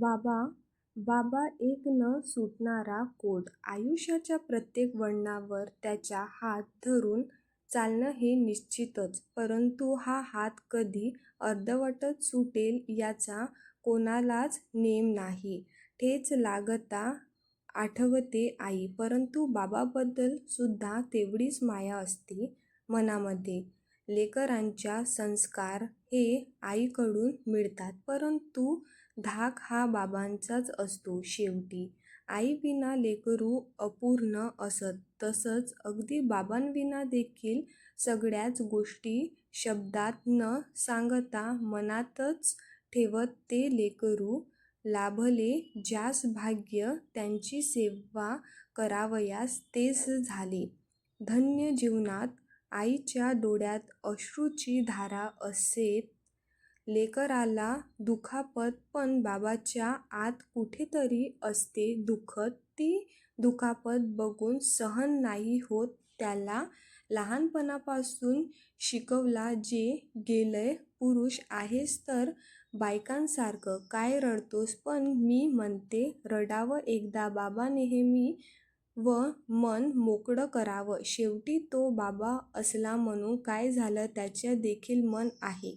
बाबा बाबा एक न सुटणारा कोड. आयुष्याच्या प्रत्येक वळणावर त्याचा हात धरून चालणं हे निश्चितच. परंतु हा हात कधी अर्धवटच सुटेल याचा कोणालाच नेम नाही. ठेच लागता आठवते आई. परंतु बाबाबद्दल सुद्धा तेवढीच माया असते मनामध्ये. लेकरांच्या संस्कार हे आईकडून मिळतात. परंतु धाक हा बाबांचाच असतो शेवटी. आईविना लेकरू अपूर्ण असत तसंच अगदी बाबांविना देखील सगळ्याच गोष्टी शब्दात न सांगता मनातच ठेवत ते लेकरू. लाभले ज्यास भाग्य त्यांची सेवा करावयास तेच झाले धन्य जीवनात आईच्या डोळ्यात अश्रूची धारा असेत. लेकराला दुखापत पण बाबाच्या आत कुठेतरी असते दुखत. ती दुखापत बघून सहन नाही होत. त्याला लहानपणापासून शिकवला जे गेलंय पुरुष आहेस तर बायकांसारखं. काय रडतोस? पण मी म्हणते रडावं एकदा बाबा नेहमी व मन मोकळं करावं. शेवटी तो बाबा असला म्हणून काय झालं त्याचं देखील मन आहे.